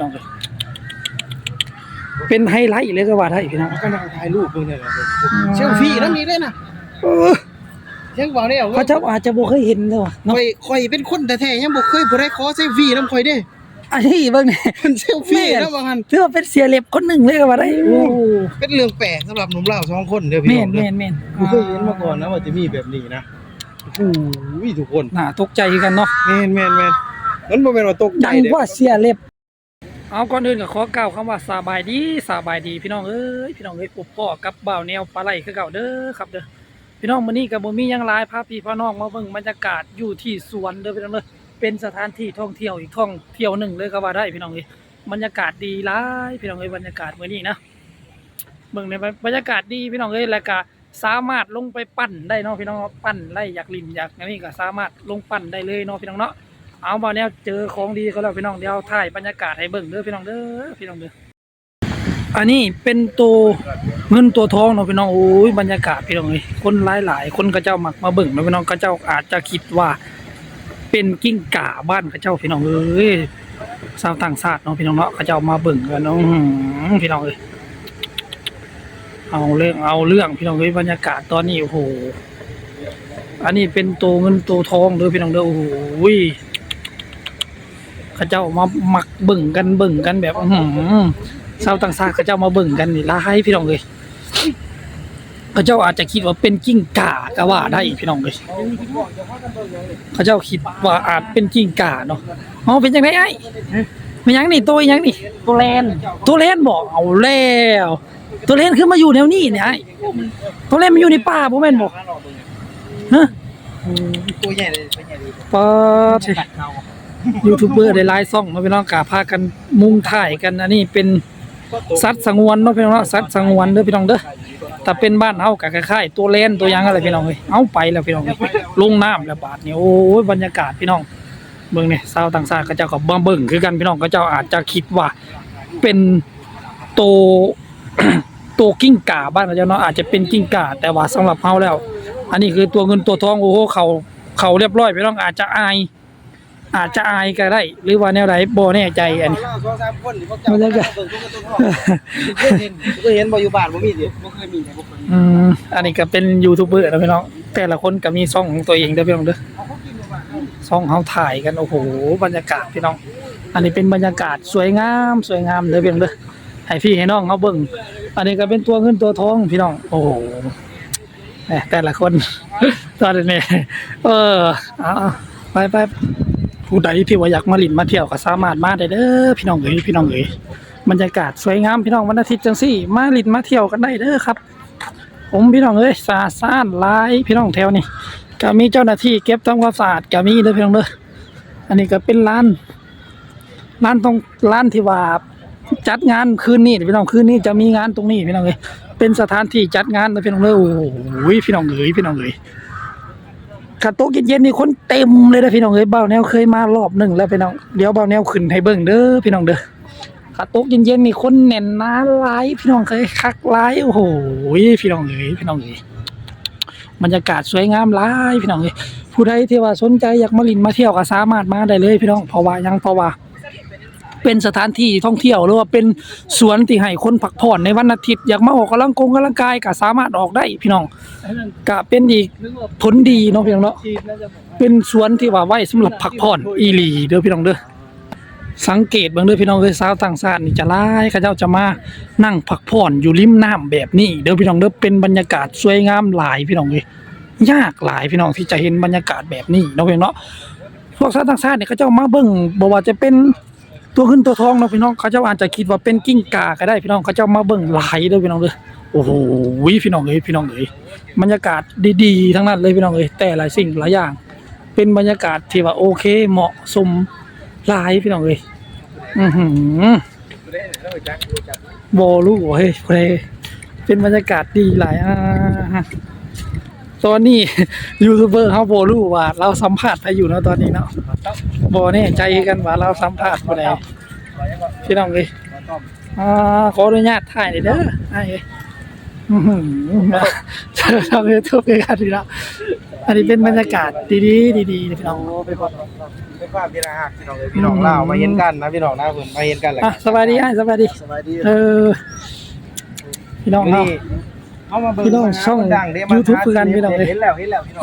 น้องเอ้ยเป็นไฮไลท์เลยก็ว่าได้พี่น้องก็นั่งถ่ายรูปเพิ่นนี่แหละเซลฟี่นำนี้ด้วยนะเออเสียงบ่เนี่ยเขาเจ้าอาจจะบ่เคยเห็นเด้อว่ะเนาะข่อยข่อยเป็นคนแท้ๆยังบ่เคยผู้ใดขอเซลฟี่นำข่อยเด้อันนี้เบิ่งนี่เพิ่นเซลฟี่แล้วว่างั้นถือว่าเป็นเสียเล็บคนหนึ่งเลยก็ว่าได้โอ้เป็นเรื่องแปลกสำหรับหนุ่มลาวสองคนเด้อพี่แม่น้อนงเด้แม่อนแม่นบ่เคยเห็นมาก่อนนะว่าจะมีแบบนี้นะโอ้โหทุกคนน่าตกใจกันเนาะแม่นแม่นแม่นมันบ่แม่นว่าตกใจดังเด้กว่าเสียเล็บ เอาก่อนอื่นก็ขอกล่าวคำว่าสบายดีสบายดีพี่น้องเอ้ยพี่น้องเอ้ยพบพ่อกับบ่าวแนวปลาไหลคือเก่าเด้อครับเด้อพี่น้องมื้อนี้ก็บ่มีหยังหลายพาพี่พาน้องมาเบิ่งบรรยากาศอยู่ที่สวนเด้อพี่น้องเด้อเป็นสถานที่ท่องเที่ยวอีกท่องเที่ยวหนึ่งเลยก็ว่าได้พี่น้องเอ้ยบรรยากาศดีหลายพี่น้องเอ้ยบรรยากาศมื้อนี้นะเบิ่งในบรรยากาศดีพี่น้องเอ้ยแล้วก็สามารถลงไปปั่นได้เนาะพี่น้องเนาะปั่นไล่อยากลินอยากอันนี้ก็สามารถลงปั่นได้เลยเนาะพี่น้องเนาะ เอาบ่าแนวเจอของดีเขาแล้วพี่น้องเดี๋ยวถ่ายบรรยากาศให้เบิ่งเด้อพี่น้องเด้อพี่น้องเด้ออันนี้เป็นตัวเงินตัวทองเนาะพี่น้องโอ้ยบรรยากาศพี่น้องเอ้ยคนหลายหลายๆคนก็เจ้ามักมาเบิ่งเนาะพี่น้องก็เจ้าอาจจะคิดว่า เป็นกิ้งก่าบ้านเขาเจ้าพี่น้องเอ้ยชาวต่างชาติเนาะพี่น้องเนาะเขาเจ้ามาเบิ่งกันเนาะอื้อหือพี่น้องเอ้ยเอาเรื่องเอาเรื่องพี่น้องเอ้ยบรรยากาศตอนนี้โอ้โหอันนี้เป็นตัวเงินตัวทองเด้อพี่น้องเด้อโอ้โห เขาเจ้ามาหมักเบิ่งกันเบิ่งกันแบบอื้อหือชาวต่างชาติเขาเจ้ามาเบิ่งกันนี่หลายพี่น้องเลยเขาเจ้าอาจจะคิดว่าเป็นกิ้งก่าก็ว่าได้พี่น้องเลยเขาเจ้าคิดว่าอาจเป็นกิ้งก่าเนาะอ๋อเป็นยังไงไอ้เป็นยังนี่ตัวอีหยังนี่ตัวแลนตัวเล่นบอกเอาแล้วตัวเล่นขึ้นมาอยู่แนวนี้เนี่ยไอ้ตัวเล่นมันอยู่ในป่าบ่แม่นบ่ฮะตัวใหญ่เลยตัวใหญ่เลยปาดกัดเงา ยูทูบเบอร์ได้ไลฟ์ซ่องมาพี่น้องกาพากันมุงถ่ายกันอันนี้เป็นสัตว์สงวนเนาะพี่น้องเนาะสัตว์สงวนเด้อพี่น้องเด้อถ้าเป็นบ้านเฮาก็คล้ายๆตัวเลนตัวหยังอะไรพี่น้องเอ้ยเอาไปแล้วพี่น้องเอ้ยลงน้ำแล้วบาดนี้โอ้ยบรรยากาศพี่น้องเบิ่งนี่ชาวต่างชาติเขาเจ้าก็บ่เบิ่งคือกันพี่น้องเขาเจ้าอาจจะคิดว่าเป็นโตโตกิ้งก่าบ้านเขาเจ้าเนาะอาจจะเป็นกิ้งก่าแต่ว่าสำหรับเฮาแล้ว อันนี้คือตัวเงินตัวทองโอ้โหเขาเขาเรียบร้อยพี่น้องอาจจะอาย อาจจะอายก็ได้ หรือว่าแนวไหนบ่แน่ใจอันนี้ สองสามคนนี่พวกเจ้าเบิ่งตัวตัวพ่อเคยเห็นเคยเห็นบ่อยู่บ้านบ่มีสิบ่เคยมีแต่บ่เคยอืมอันนี้ก็เป็นยูทูบเบอร์นะพี่น้อง แต่ละคนก็มีช่องของตัวเองเด้อพี่น้องเด้อช่องเฮาถ่ายกันโอ้โหบรรยากาศพี่น้อง อันนี้เป็นบรรยากาศสวยงามสวยงามเด้อพี่น้องเด้อให้พี่ให้น้องเฮาเบิ่งอันนี้ก็เป็นตัวเงินตัวทองพี่น้อง โอ้โหแหมแต่ละคน ตอนนี้เออเอาๆไปไป ผู้ใดที่ว่าอยากมาลินมาเที่ยวก็สามารถมาได้เด้อพี่น้องเอ๋ยพี่น้องเอ๋ยบรรยากาศสวยงามพี่น้องวันอาทิตย์จังซี่ มาลินมาเที่ยวกันได้เด้อครับ ผมพี่น้องเอ้ยสะอาดสะอ้านลายพี่น้องแถวนี้ก็มีเจ้าหน้าที่เก็บทำความสะอาดก็มีเด้อพี่น้องเด้ออันนี้ก็เป็นร้านร้านตรงร้านที่ว่าจัดงานคืนนี้พี่น้องคืนนี้จะมีงานตรงนี้พี่น้องเอ้ยเป็นสถานที่จัดงานนะพี่น้องเด้อโอ้โหพี่น้องเอ้ยพี่น้องเอ้ย กระโต๊ะเย็นๆนี่คนเต็มเลยนะพี่น้องเอ้ยเบาแนวเคยมารอบหนึ่งแล้วพี่น้องเดี๋ยวเบาแนวขึ้นให้เบิ่งเด้อพี่น้องเด้อกระตุกเย็นๆนี่คนแน่นหนาไลายพี่น้องเคยคักไลายโอ้โหพี่น้องเอ๋ยพี่น้องเอ๋ยบรรยากาศสวยงามหลายพี่น้องเอ๋ยผู้ใดที่ว่าสนใจอยากมาลินมาเที่ยวก็สามารถมาได้เลยพี่น้องเพราะว่ายังเพราะว่า เป็นสถานที่ท่องเที่ยวหรือว่าเป็นสวนที่ให้คนพักผ่อนในวันอาทิตย์อยากมาออกกำลังกงกำลังกายก็สามารถออกได้พี่น้องก็เป็นอีกผลดีเนาะพี่น้องเนาะเป็นสวนที่ว่าไว้สำหรับพักผ่อนอีหลีเด้อพี่น้องเด้อสังเกตเบิ่งเด้อพี่น้องเอ้ยสาวต่างชาตินี่จะหลายเขาเจ้าจะมานั่งพักผ่อนอยู่ริมน้ำแบบนี้เด้อพี่น้องเด้อเป็นบรรยากาศสวยงามหลายพี่น้องเอ้ยยากหลายพี่น้องที่จะเห็นบรรยากาศแบบนี้เนาะพี่น้องเนาะพวกสาวต่างชาติเนี่ยเขาเจ้ามาเบิ่งบ่ว่าจะเป็น ตัวขึ้นตัวทองเนาะพี่น้องเขาเจ้าอาจจะคิดว่าเป็นกิ้งก่าก็ได้พี่น้องเขาเจ้ามาเบิ่งหลายเด้อพี่น้องเด้อโอ้โหพี่น้องเอ้ยพี่น้องเอ้ยบรรยากาศดีๆทั้งนั้นเลยพี่น้องเอ้ยแต่หลายสิ่งหลายอย่าง เป็นบรรยากาศที่ว่าโอเคเหมาะสมหลายพี่น้องเอ้ยอือหือโบลูกเฮ้ยเพลเป็นบรรยากาศดีหลายอ่า ตอนนี้ยูทูบเบอร์เขาโบลูว่า เราสัมภาษณ์ไปอยู่เนาะตอนนี้เนาะโบแน่ใจกันว่าเราสัมภาษณ์ไปไหนพี่น้องเลยอ่าขออนุญาตถ่ายหน่อยเด้อไอ้เอ้ยอื้อหือมาเจอทำยูทูบกันดีแล้วอันนี้เป็นบรรยากาศดีๆดีๆพี่น้องไปก่อนไปภาพที่น่าฮักพี่น้องเอ้ยพี่น้องลาวมาเห็นกันนะพี่น้องนะเพิ่นมาเห็นกันแหละอะสบายดีอ้ายสบายดีสบายดีเออพี่น้องมื้อเนาะนี้ เอามาเบิ่งพี่น้องช่องคนดังเด้ YouTube คือกันพี่น้องเอ้ยเห็นแล้วเห็นแล้วพี่น้อง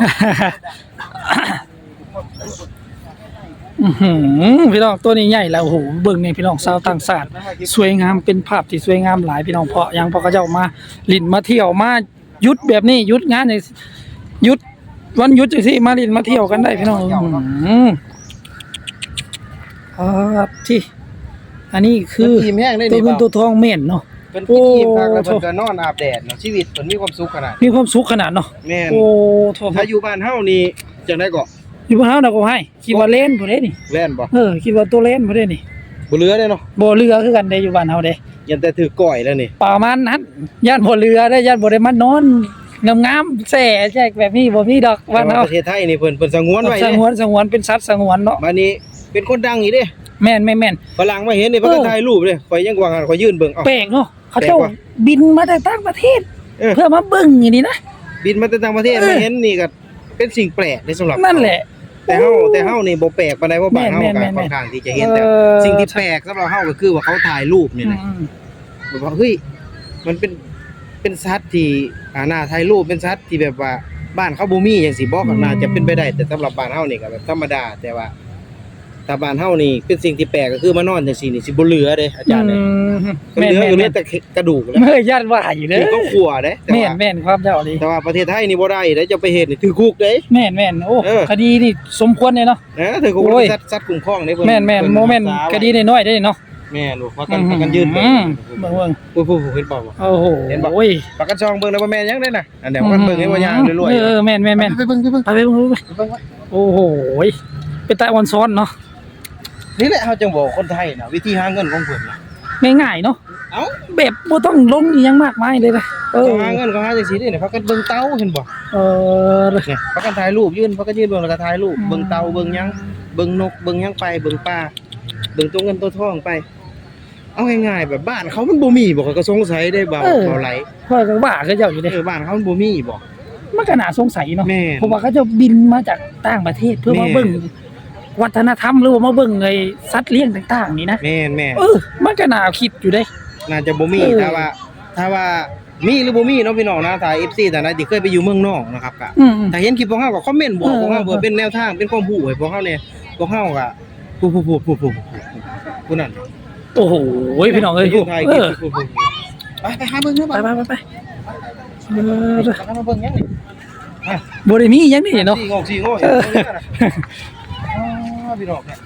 อื้อหือพี่น้องตัวนี้ใหญ่แล้วโอ้โหเบิ่งนี่พี่น้องชาวต่างชาติสวยงามเป็นภาพที่สวยงามหลายพี่น้องเพราะยังเพอเขาเจ้ามาลินมาเที่ยวมาหยุดแบบนี้หยุดงานนี่หยุดวันหยุดจังซี่มาลินมาเที่ยวกันได้พี่น้องอื้อหือครับที่อันนี้คือเป็นทีมแห้งได้ตัวนี่เงินเปตัล่าวทองเม่นเนาะ เป็นพิธีพักแล้วโอ้เพิ่นก็นอนอาบแดดเนาะชีวิตเพิ่นมีความสุขขนาดมีความสุขขนาดเนาะแม่นโอ้โทษถ้าอยู่บ้านเฮานี่จังได๋ก็อยู่บ้านเฮาน่ะก็ให้คิดว่าเล่นพุ่นเด้นี่แล่นบ่เออคิดว่าตัวเล่นพุ่นเด้นี่บ่เหลือเด้เนาะบ่เรือคือกันเด้อยู่บ้านเฮาเด้ยันแต่ถือก้อยแล้วนี่ประมาณนั้นย่านบ่เรือได้ย่านบ่ได้มานอนงามๆแส่แจกแบบนี้บ่มีดอกแต่บ้านว่าเฮาประเทศไทยนี่เพิ่นเพิ่นสงวนไว้สเด้งวนสงวนเป็นสัตว์สงวนเนาะบัดนี้เป็นคนดังอีกเด้ แม่นแม่นแม่น ฝรั่งมาเห็นนี่เพิ่นก็เออ ถ่ายรูปเด้ข่อยยังว่างั้นข่อยยืนเบิ่งเอ้า แปลกเนาะเขาเจ้าแปลกว่ะบินมาจากต่างประเทศ เออ เพื่อมาเบิ่งอย่างนี้นะ บินมาแต่ต่างประเทศเออ มาเห็นนี่ก็เป็นสิ่งแปลกในสำหรับนั่นแหละ แต่เฮาแต่เฮานี่บ่แปลกปานใดเพราะบ้านเฮาแม่นก็แม่นแม่นค่อนข้างที่จะเห็นแต่เออ สิ่งที่แปลกสำหรับเฮาก็คือว่าเขาถ่ายรูปนี่นะ อืม แบบว่าเฮ้ยมันเป็นเป็นสัตว์ที่อ่าน่าถ่ายรูปเป็นสัตว์ที่แบบว่าบ้านเขาบ่มีจังซี่บ่ก็น่าจะเป็นไปได้แต่สำหรับบ้านเฮานี่ก็แบบธรรมดาแต่ว่า ถ้าบ้านเฮานี่เป็นสิ่งที่แปลกก็คือมานอนจังซี่นี่สิบ่เหลือเด้อาจารย์เด้อืมมันแม่นเหลือแม่นอยู่เหลืแม่อนแต่กระดูกแล้วเมื่อย่านว่าอยู่เด้คืออเขาขัวเด้แต่แม่นว่าแม่นความเจ้าดีแต่ว่าประเทศไทยนี่บ่ได้เด้จะไปเฮ็ดนี่ถือคุกเด้ แม่นแม่นโอ้เออ คดีนี่สมควรเลยเนาะ นะถือคุกโอ้ย สัตว์สัตว์คุ้มครองเด้เพิ่นแม่นแม่นเพิ่โมเมนต์รักษาไว้คดีน้อยๆได้เนาะแม่นบ่ว่ากันว่ากันยืนอืมเบิ่งเบิ่งผู้ผู้ผู้เห็นบ่บ่ โอ้โหเห็นปะ โอ้ยปากกันช่องเบิ่งแล้วบ่แม่นหยังได้น่ะอันเดี๋ยวมันเบิ่งให้ว่ายางรวยเออแม่นแม่นแม่นไปเบิ่งไปเบิ่งไปไปเบิ่งไปไปเบิ่งโอ้โหเป็นตาออนซ้อนเนาะ นี่แหละเฮาจังบอกคนไทยน่ะวิธีหาเงินของเพิ่นน่ะง่ายๆเนาะเอ้าแบบบ่ต้องลงอีหยังมากมายเลยนะเออเขาหาเงินเขาหาจังซี่นี่เนี่ยพากันเบิ่งเตาเห็นบ่เออ เนี่ยพากันถ่ายรูปยืนพากันยืนเบิ่งแล้วก็ถ่ายรูปเบิ่งเตาเบิ่งหยังเบิ่งนกเบิ่งหยังไปเบิ่งปลาเบิ่งตัวเงินตัวทองไป เอาง่ายๆแบบบ้านเขามันบ่มีบ่เขาก็สงสัยได้เบาเบาไหลพ่อก็ว่าเขาเจ้าอยู่เด้เออบ้านเขามันบ่มีบ่มันก็น่าสงสัยเนาะแม่น เพราะว่าเขาจะบินมาจากต่างประเทศเพื่อมาแม่ เบิ่ง วัฒนธรรมหรือว่ามาเบิ่งไอ้สัตว์เลี้ยงต่าง ๆ นี่นะแม่นแม่นเออมันก็น่าคิดอยู่เด้ น่าจะบ่มีเออ ถ้าว่า ถ้าว่ามีหรือบ่มีเนาะพี่น้องนะถ้า FC แต่นั้นที่เคยไปอยู่เมืองนอกนะครับก็อืม ถ้าเห็นคลิปพวกเฮาก็คอมเมนต์บอกเออ พวกเฮาเพื่อเป็นแนวทางเป็นความรู้ให้พวกเฮาเนี่ยพวกเฮาก็ผู้ผู้ผู้ผู้ผู้ผู้นั่นโอ้โหพี่น้องเอ้ยผู้ไทยเอกินอผู้ผู้ไปไปหาเบิ่งเนาะไปไปไปไปเออไปหาเบิ่งยังนี่บ่ได้มีหยังนี่เนาะ สี่งอกสี่งอกเอออ๋อ พี่น้องเนี่ย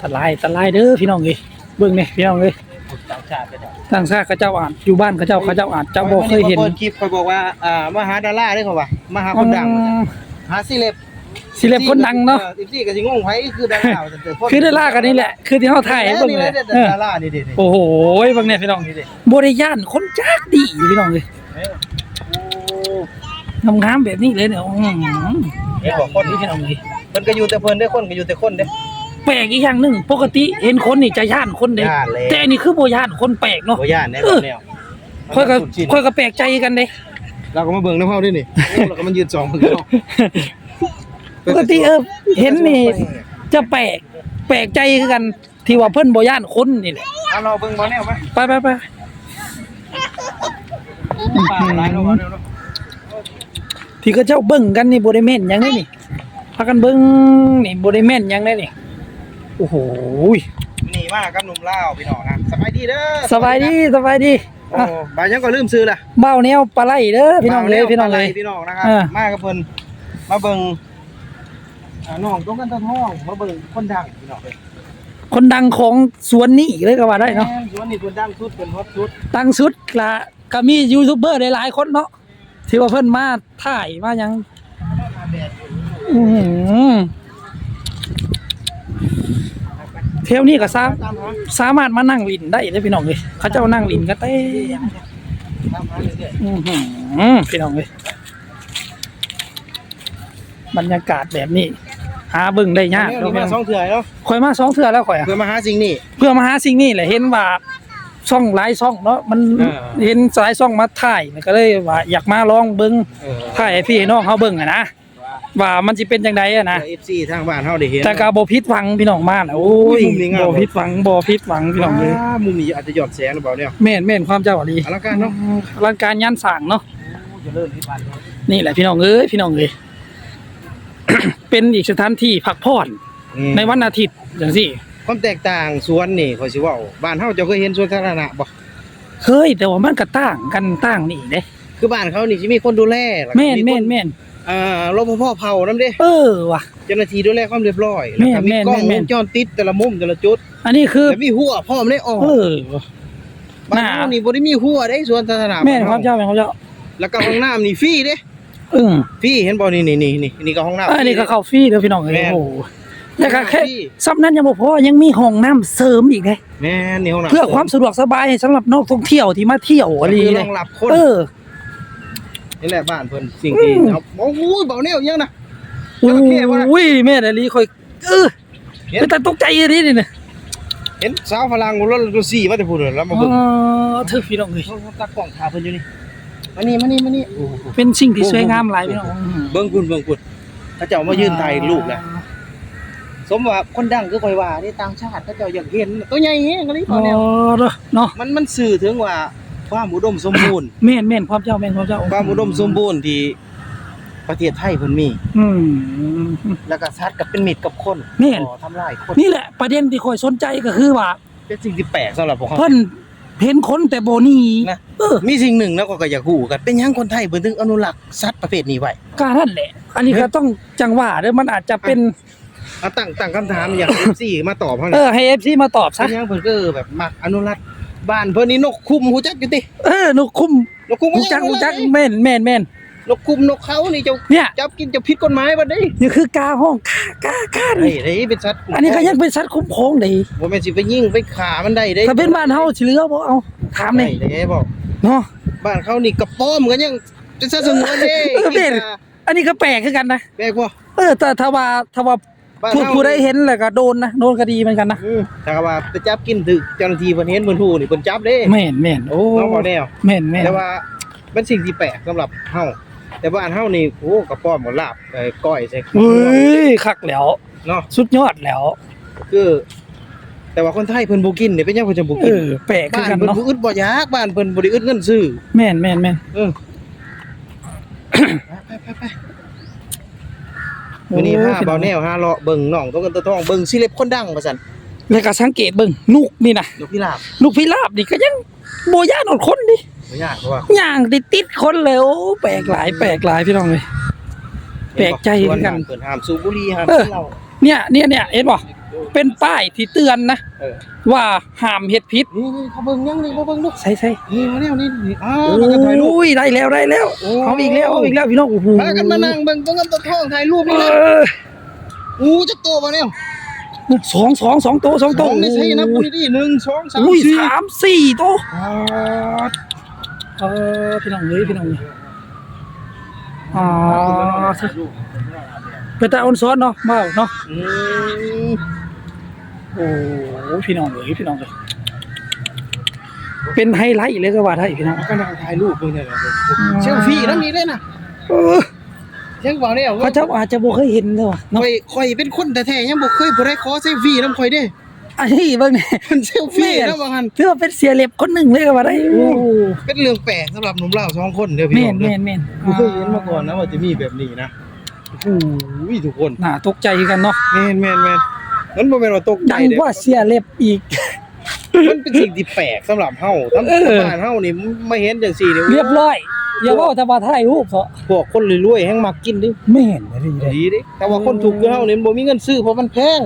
ตะลายตะลายเด้อพี่น้องเอ้ยเบิ่งนี่พี่น้องเอ้ยต่างชาติไปเนาะทางชาติเขาเจ้าอ่านอยู่บ้านเขาเจ้าเขาเจ้าอ่านเจ้าบ่เคยเห็นเปิดคลิปเขาบอกว่าอ่ามาหาดาราเด้อเขาว่ามาหาคนดังอืมหาซิเลบสิเล็บคนดังเนาะออ14ก็สิงงไผคือดาราแต่แต่คนคือได้ล่ากันนี่แหละ คือที่เฮาถ่ายให้เบิ่งนี่เลแหยละเออดารานี่ดิโอ้โหเบิ่งเนี่ยพี่น้องนี่ดิบ่ได้ย่านคนจักดีพี่น้องเอ้ยโอ้งามๆแบบนี้เลยเนี่ยอื้อหือ เห็นบอกคนนี่พี่น้องเอ้ยมันก็อยู่แต่เพิ่นได้คนก็อยู่แต่คนเด้แปลกอีกอย่างหนึงปกติเห็นคนนี่จะย่านคนเด้ย่านเลยแต่อันนี้คือบ่ย่านคนแปลกเนาะบ่ย่านแน่เออแนวค่อยก็ค่อยก็แปลกใจกันเด้ เราก็มาเบิ่งน้ำเฮาด้วยนี่โอ้เราก็มันยืนสองมือเนาะปกติเออเห็นนี่จะแปลกแปลกใจคือกันที่ว่าเพิ่นบ่ย่านคนนี่แหละเอาเราเบิ่งบ่แนวไหมไปไปไปป่าหลายเนาะบ่แนวเนาะ ที่เขาเจ้าเบิ่งกันนี่บ่ได้แม่นหยังได้นี่พากันเบิ่งนี่บ่ได้แม่นหยังได้นี่โอ้โหนี่มากับหนุ่มลาวพี่น้องนะสบายดีเด้อสบายดีสบายดีโอ้อะบายยังก็ลืมซื้อล่ะเบ้าแนวปลาไหลเด้อพี่น้องเลยพี่น้องเลยพี่น้องนะครับเออมากับเพิ่นมาเบิ่งอ่าน้องต้องกันตะท้องมาเบิ่งคนดังพี่น้องเอ้ยคนดังของสวนนี้เลยก็ว่าได้เนาะแม่สวนนี่เพิ่นดังสุดเพิ่นฮอตสุดตั้งสุดละก็มียูทูบเบอร์หลายๆคนเนาะ ที่ว่าเพิ่นมาถ่ายมาหยังอื้อหือเที่ยวนี้ก็สามตามหาสามารถมานั่งลินได้เลยพี่น้องเลยเขาเจ้านั่งลินก็เต้มตามหาเรื่อยอื้อหือพี่น้องเลยบรรยากาศแบบนี้ หาเบิ่งได้ๆยากแนวเนาะนี้พี่มาน้องสองเทื่อเนาะข่อยมาสองเทื่อแล้วข่อยอะเพื่อมาหาสิ่งนี้ เพื่อมาหาสิ่งนี้แหละเห็นว่า ช่องหลายช่องเนาะมันเออ เห็นสายช่องมาถ่ายมันก็เลยว่าอยากมาลองเบิ่งเออถ่ายให้พี่ให้น้องเขาเบิ่งอะนะว่ามันสิเป็นจังไดอะนะ เอฟซีทางบ้านเฮาได้เห็น แต่ก็บ่ผิดหวังพี่น้องมาน่ะโอ้ยมุมนี้งามบ่ผิดหวังบ่ผิดหวังพี่น้องเลยอ่ามุมนี้อาจจะหย่อนแสงหรือเปล่าเนี่ยแม่นแม่นความเจ้าอะดีอลังการเนาะอลังการยันสร้างเนาะจะเริ่มที่บ้านเนาะนี่แหละพี่น้องเอ้ยพี่น้องเอ้ย เป็นอีกสถานที่พักผ่อนในวันอาทิตย์จังซี่ ความแตกต่างสวนนี่ขอยสิเว้าบ้านเฮาเจะเคยเห็นสวนสาธารณะบ่เคยแต่ว่ามันก็ต่างกันต่างนี่เด้คือบ้านเขานี่สิมีคนดูแลล้วก็แม่นคนแม่นแม่นอ่ารปภเผานํเด้เออว่ะ เจ้าหน้าที่ดูแลความเรียบร้อยแล้วก็แม่มีนกล้องแม่วนนงจรปิดแต่ละมุมแต่ละจุดอันนี้คือแล้วมีหัวพร้อมได้ออกเออบ้านเฮานี่บ่ได้มีหัวได้สวนสาธารณะแม่นบ้ความเฮาเจ้าแม่นความเจ้าแล้วก็ห้องน้ำนี่ฟรีเด้อึ้งฟรีเห็นบ่นี่นี่นี่นี่นี่ก็ห้องน้ำ อันนี้ก็เข้าฟรีเด้อพี่น้องเอ้ยแม่น โอ้โห แล้วก็แค่ฟรีซ้ำนั้นยังบ่พอยังมีห้องน้ำเสริมอีกเด้แม่นนี่ห้องน้ำเพื่อความสะดวกสบายสำหรับนักท่องเที่ยวที่มาเที่ยวอะไรคือรเนี่อยงรับคนเออ นี่แหละบ้านเพิ่นสิ่งที่อืม เอาโอ้โหเบาแนวยังนะ โอจระเข้บ่ล่ะ้ยแม่นอลีค่อยเออเห็นเป็นแต่ตกใจอีนี่นี่นะเห็นสาวฝรั่งรถรถสี่มาแต่พูดเลยแล้วมาอ๋เบิ่งอเธอพี่น้องเอ้ยเขาตากล้องถ่ายเพิ่นอยู่นี่มานี่มานี่มานี่โอ้โหเป็นสิ่งที่สวยงามหลายพี่น้อง เบิ่งคุณเบิ่งคุณเขาเจ้ามายืนถ่ายรูปนะ สมว่าคนดังคือข่อยว่านี่ต่างชาติเขาเจ้าอยากเห็นตัวใหญ่แฮงก็เลยอ๋เบาอแนวเด้อเนาะมันมันสื่อถึงว่าความอุดมสมบูรณ์แม่นแม่นความเจ้าแม่นความเจ้าความอุดมสมบูรณ์ที่ประเทศไทยเพิ่นมีอืมแล้วก็สัตว์ก็เป็นมิตรกับคนแม่นบ่ทำร้ายคนนี่แหละประเด็นที่ค่อยสนใจก็คือว่าเป็นสิ่งที่แปลกสำหรับพวกเขาเพิ่นเห็นคนแต่บ่หนีนะเออมีสิ่งหนึ่งแล้วก็อยากฮู้กันเป็นหยังคนไทยเพิ่นถึงอนุรักษ์สัตว์ประเภทนี้ไว้ก็นั่นแหละ อันนี้ก็ต้องจังว่าเด้อมันอาจจะเป็น เอาตั้งตั้งคำถามอย่าง FC มาตอบเฮาเอนี่อให้ FC มาตอบเป็ซะนหยังเพิ่นก็แบบมักอนุรักษ์บ้านเพิ่นนี่นกคุมฮู้จักอยู่ติเออนุคุ้มนกคุมกูจักกูจักแม่นแม่นแม่นนกคุมนกเขานี่เจ้าเนี่ยจับกินเจ้าผิดกฎหมายบ่ได้นี่คือกาห้องกากากาเฮ้นี่ยเด้เป็นสัตว์อันนี้ก็ยังเป็นสัตว์คุ้มครองได้บ่แม่นสิไปยิงไปฆ่ามันได้เด้ถ้าเป็นบ้านเฮาสิเหลือบ่เอาถามได้นี่เด้บอกเนาะ บ้านเขานี่กระป้อมก็ยังเป็นสัตว์สงวนเด้เออเป็น อันนี้ก็แปลกคือกันนะ แปลกบ่เออแต่ถ้าว่าถ้าว่าบ้าน ผู้เฮาผู้ได้เห็นแล้วก็โดนนะโดนคดีเหมือนกันนะอืมถ้าว่าไปจับกินถึกเจ้าหน้าที่เพิ่นเห็นเพิ่นฮู้นี่เพิ่นจับเด้แม่นแม่นโอ้น้องบ่แนวแม่นแม่นแต่ว่าเป็นสิ่งที่แปลกสำหรับเฮาแต่บ้านเฮานี่โอ้กระป้อมกับลาบเอ่อก้อยใส่ข้าวเฮ้ยคักแล้วเนาะสุดยอดแล้วคือแต่ว่าคนไทยเพิ่นบ่กินนี่เป็นหยังเพิ่นจะบ่เอกินอแปลกคือบ้านกันเพิ่นเนาะบ่อึดบ่อยากบ้านเพิ่นบ่ได้อึดเงินซื้อแม่นแม่นแม่นเออไปไปไป มื้อนี้พาเบาแนวหาเลาะเบิ่งน้องต้องกันตัวทองเบิ่งศิลปคนดังว่าซั่นแล้วก็สังเกตเบิ่งนุกนี่นะนกพิราบนุกพิราบนี่ก็ยังบ่ย่านอดคนดิบ่ยากเพราะว่าย่างติดติดคนเลยโอ้แปลกหลายแปลกหลายพี่น้องเลย แปลกใจเหมือนกันเพิ่นห้ามสูบบุหรี่ห้ามเออกินเหล้าเนี่ยเนี่ยเนี่ยเห็นบ่ เป็นป้ายที่เตือนนะเออ ว่าห้ามเฮ็ดพิษนี่นี่เขาเบิ่งยังนี่บ่เบิ่งดูใช่ใช่นี่มาแล้วนี่นี่อ้าโอวแล้วก็ถ่ายรูป้ยได้แล้วได้แล้วโอ้ เอาอีกแล้วเอาอีกแล้วพี่น้องโอ้โหพากันมานั่งเบิ่งต้องกันตัวทองถ่ายรูปเอนี่นะออู้จะโตมาแล้วสองสองสองโตวสองสโตวองนี่ใช่นะบุรีดีหนึ่งสองสามอุ้ยสี่สามสี่โตวอ่า เออพี่น้องเลยพี่น้องเลยอ๋อเป็นตาออนซ้อนเนาะมาเนาะอืม โอ้โหพี่น้องเลยพี่น้องเลยเป็นไฮไลท์เลยก็ว่าได้พี่น้องก็นั่งถ่ายรูปเบิ่งเนี่ยนะเซลฟี่นั่นนี่เลยนะเออเสียงเบาเนี่ยเขาเจ้าอาจจะบ่เคยเห็นเลยว่ะเนาะข่อยข่อยเป็นคนแต่แท้ๆยังบ่เคยบ่ได้ขอเซลฟี่นำข่อยเด้อันนี้เบิ่งนี่มันเซลฟี่แม่นนะบางอันถือว่าเป็นเสียเล็บคนหนึ่งเลยก็ว่าได้โอ้เป็นเรื่องแปลกสำหรับหนุ่มลาวสองคนเด้อพี่แม่น้อนงเด้แม่อนแม่นบ่เคยเห็นมาก่อนนะว่าจะมีแบบนี้นะโอ้โหทุกคนน่าตกใจกันเนาะแม่นแม่นแม่น มันบ่แม่นว่าตกใจดังเด้กว่าเสียเล็บอีก มันเป็นสิ่งที่แปลกสำหรับเฮาทำเออ บ้านเฮานี่ไม่เห็นจังซี่นี่เรียบร้อย อย่าว่าแต่ว่าถ่ายรูปเถอะพวกคนรวยๆแฮงมักกินเด้แม่นเลยเลยดีเด้แต่ว่าคนถูกคือเฮานี่บ่มีเงินซื้อเพราะมันแพง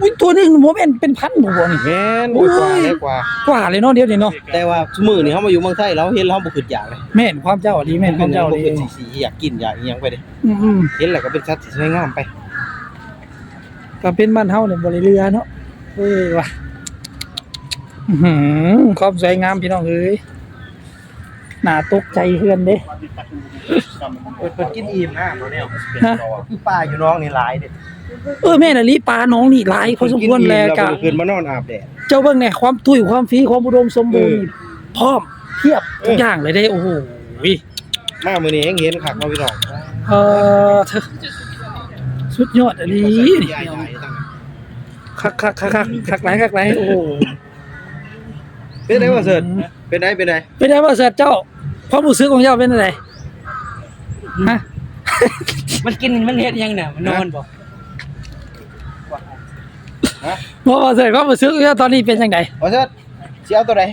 อุ้ยตัวหนึงบ่แม่นเป็นพันบ่บ่นี่แม่นโอ้บ่ยกว่าได้กว่า กว่าเลยเนาะเดี๋ยวนี้เนาะแต่ว่าซุมื้อนี้เฮามาอยู่เมืองไทยเราเห็นแล้วเราบ่คิดอยากเลยแม่นความเจ้าดีแม่นความเจ้าบ่ดีคิดสิสิอยากกินอยากอีหยังไปเด้อืมเห็นแล้วก็เป็นสัตว์ที่สวยงามไป ๆก็เป็นบ้านเฮาเนี่ยบ่ได้เรือเนาะเอ้ยว่ะอื้อหือความสวยงามพี่น้องเอ้ยน่าตกใจเฮือนเด้เพิ่นเพิ่นกินอิ่มนะบ่แนวฮะคือป้าอยู่น้องนี่หลายเด้เออแม่น่ะลีปลาน้องนี่หลายพอสมควรแล้วกะเพิ่นมานอนอาบแดดเจ้าเบิ่งเนี่ยความตุ้ยความฟรีความอุดมสมบูรณ์เออนี่พร้อมเทียบทุกอย่างเลยได้โอ้โหมามื้อนี้เห็นเห็นคักเนาะพี่น้องเออเธอ สุดยอดอันนี้ใหญ่ๆตั้งคักคักคักคักคักไหลคักไหลโอ้โหเป็นไดบ่เสิร์ชเป็นไดเป็นไดเป็นไงบ้างเสร็จเจ้าความรู้สึกของเจ้าเป็นอะไรฮะมันกินมันเฮ็ดยังเนี่ยมันนอนบ่บอกว่าเสร็จความรู้สึกของเจ้าตอนนี้เป็นยังไงบ่เสิร์ชสิเอาตัวใด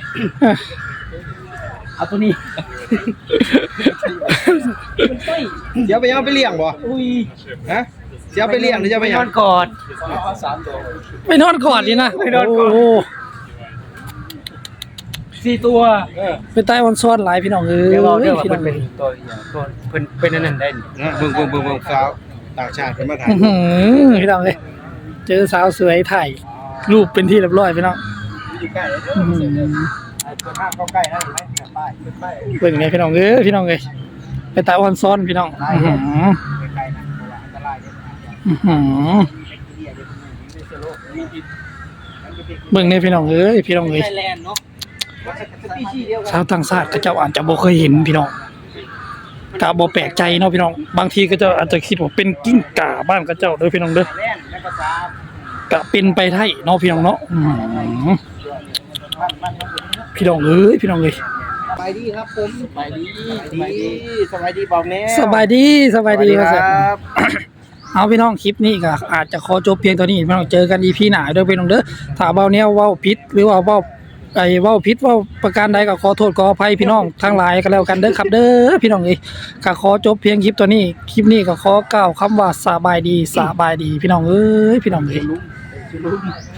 เอาตัวนี้สิเอาไปเอาไปเลี้ยงบ่อุ้ยฮะ สิเอาไปเลี้ยงหรือจะเอาไปหนยัองนกอดไม่นอนกอดดีนะไม่นอนกอดโโหสี่ตัวเออเป็นใต้วันซ้อนหลายพี่น้องเอ้ยเดี๋ยวบอกเดี๋ยวว่าพี่น้มัอนงเป็นตัวอย่างตัวเพิ่นเป็นอันนั้นได้นี่นะเบิ่งเบิ่งเบิ่งเบิ่งสาวต่างชาติเพิ่นมาถ่ายอื้อหือพี่น้องเลยเจอสาวสวยถ่ายรูปเป็นที่เรียบร้อยพี่น้องอยู่ใกล้เด้ออื้อหือตัวห้างเข้าใกล้ได้ไหมป้ายเป็นป้ายเบิ่งไงพี่น้องเอ้ยพี่น้องเอ้ยไปตาวันซ้อนพี่น้องอื้อหือ เด้ออื้อหือเบิ่งในพี่น้องเอ้ยพี่น้องเอ้ยไทยแลนด์เนาะชาวต่างชาติก็เจ้าอาจจะบ่เคยเห็นพี่น้องกะบ่แปลกใจเนาะพี่น้องบางทีก็เจ้าอาจจะคิดว่าเป็นกิ้งก่าบ้านก็เจ้าเด้อพี่น้องเด้อแลนด์และภาษากะเป็นไปได้เนาะพี่น้องเนาะอื้อหือพี่น้องเอ้ยพี่น้องเอ้ยสบายดีครับผมไปดีสบายดีสบายดีบอกแน่สบายดีสบายดีคว่ารัซั่นบ เอาพี่น้องคลิปนี้ก็อาจจะขอจบเพียงเท่านี้พี่น้องเจอกันอีพีหน้าด้อพี่น้องเด้อถ้าเบ้าเนี้ยเว้าพิษหรือว่าเว้าไอ้เว้าพิษว่าประการใดก็ขอโทษขออภัยพี่น้องทั้งหลายก็แล้วกันเด้อครับเด้อพี่น้องเอ้ยก็ขอจบเพียงคลิปตัวนี้ คลิปนี้ก็ขอกล่าวคำว่าสบายดีสบายดี พี่น้องเอ้ยพี่น้องเอ้ย